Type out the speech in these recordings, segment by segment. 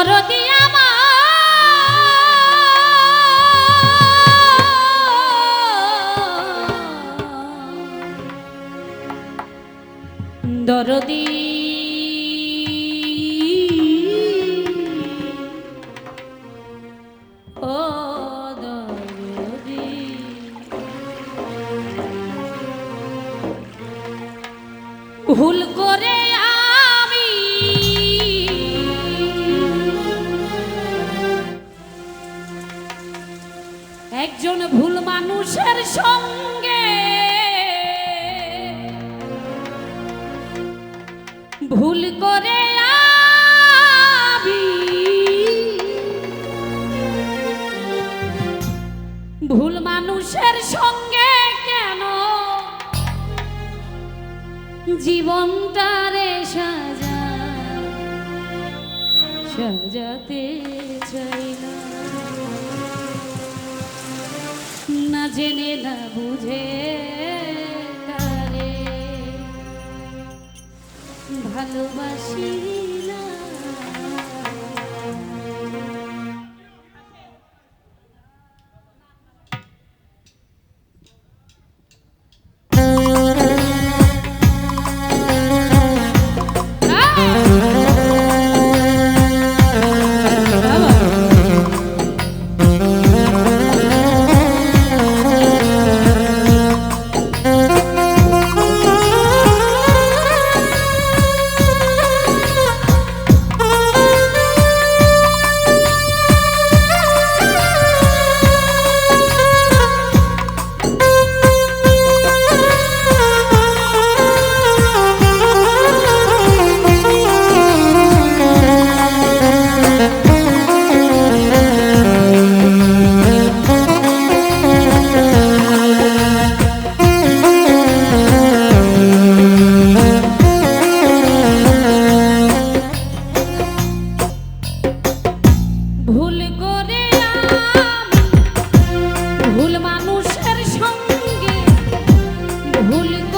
দরদি আমার? দরদি মানুষের সঙ্গে কেন? জীবনটারে সাজা সাজাতে চাই না। জেনে না বুঝে তারে ভালোবাসি না। улиц.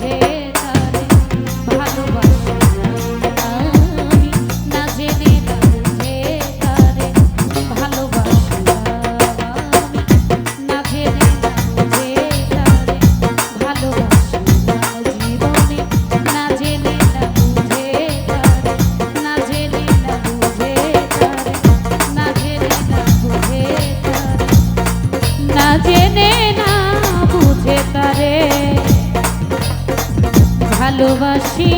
না sim